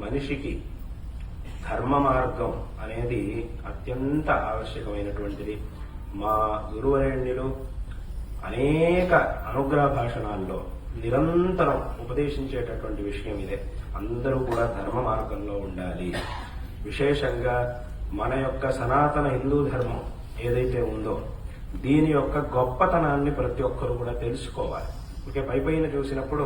మనిషికి ధర్మ మార్గం అనేది అత్యంత ఆవశ్యకమైనటువంటిది. మా గురువరేణ్యులు అనేక అనుగ్రహ భాషణాల్లో నిరంతరం ఉపదేశించేటటువంటి విషయం ఇదే. అందరూ కూడా ధర్మ మార్గంలో ఉండాలి. విశేషంగా మన యొక్క సనాతన హిందూ ధర్మం ఏదైతే ఉందో దీని యొక్క గొప్పతనాన్ని ప్రతి ఒక్కరూ కూడా తెలుసుకోవాలి. ఓకే పై పైన చూసినప్పుడు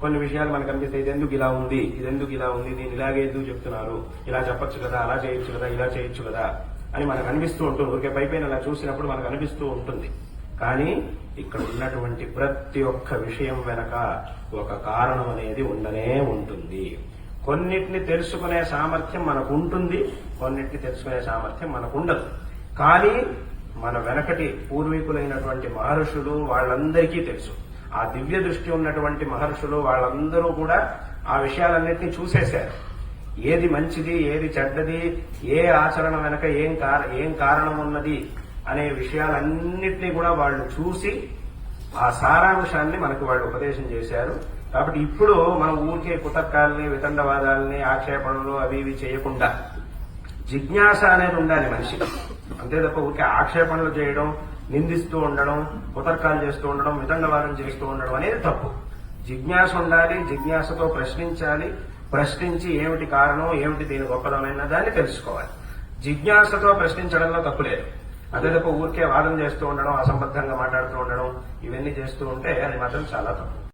కొన్ని విషయాలు మనకు అనిపిస్తాయి ఇది ఎందుకు ఇలా ఉంది? ఇది ఎందుకు ఇలా ఉంది? దీని ఇలాగే ఎందుకు చెప్తున్నారు? ఇలా చెప్పచ్చు కదా అలా చేయొచ్చు కదా ఇలా చేయొచ్చు కదా? అని మనకు అనిపిస్తూ ఉంటుంది. ఊరికే పై పైన అలా చూసినప్పుడు మనకు అనిపిస్తూ ఉంటుంది. కానీ ఇక్కడ ఉన్నటువంటి ప్రతి ఒక్క విషయం వెనక ఒక కారణం అనేది ఉండనే ఉంటుంది. కొన్నిటిని తెలుసుకునే సామర్థ్యం మనకు ఉంటుంది కొన్నిటిని తెలుసుకునే సామర్థ్యం మనకు ఉండదు. కానీ మన వెనకటి పూర్వీకులైనటువంటి మహర్షులు వాళ్ళందరికీ తెలుసు. ఆ దివ్య దృష్టి ఉన్నటువంటి మహర్షులు వాళ్ళందరూ కూడా ఆ విషయాలన్నింటినీ చూసేశారు. ఏది మంచిది ఏది చెడ్డది ఏ ఆచరణ వెనక ఏం ఏం కారణం ఉన్నది అనే విషయాలన్నింటినీ కూడా వాళ్ళు చూసి ఆ సారాంశాన్ని మనకు వాళ్ళు ఉపదేశం చేశారు. కాబట్టి ఇప్పుడు మనం ఊరికే కుతర్కాలని వితండవాదాలని ఆక్షేపణలు అవి ఇవి చేయకుండా జిజ్ఞాస అనేది ఉండాలి మనిషికి. అంతే తప్ప ఊరికే ఆక్షేపణలు చేయడం నిందిస్తూ ఉండడం కుతర్కాలు చేస్తూ ఉండడం వితండవాదం చేస్తూ ఉండడం అనేది తప్పు. జిజ్ఞాస ఉండాలి జిజ్ఞాసతో ప్రశ్నించాలి. ప్రశ్నించి ఏమిటి కారణం ఏమిటి దీని గొప్పదమైన దాన్ని తెలుసుకోవాలి. జిజ్ఞాసతో ప్రశ్నించడంలో తప్పు లేదు. అదే తప్ప ఊరికే వాదం చేస్తూ ఉండడం అసంబద్ధంగా మాట్లాడుతూ ఉండడం ఇవన్నీ చేస్తూ ఉంటే అది మాత్రం చాలా తప్పు.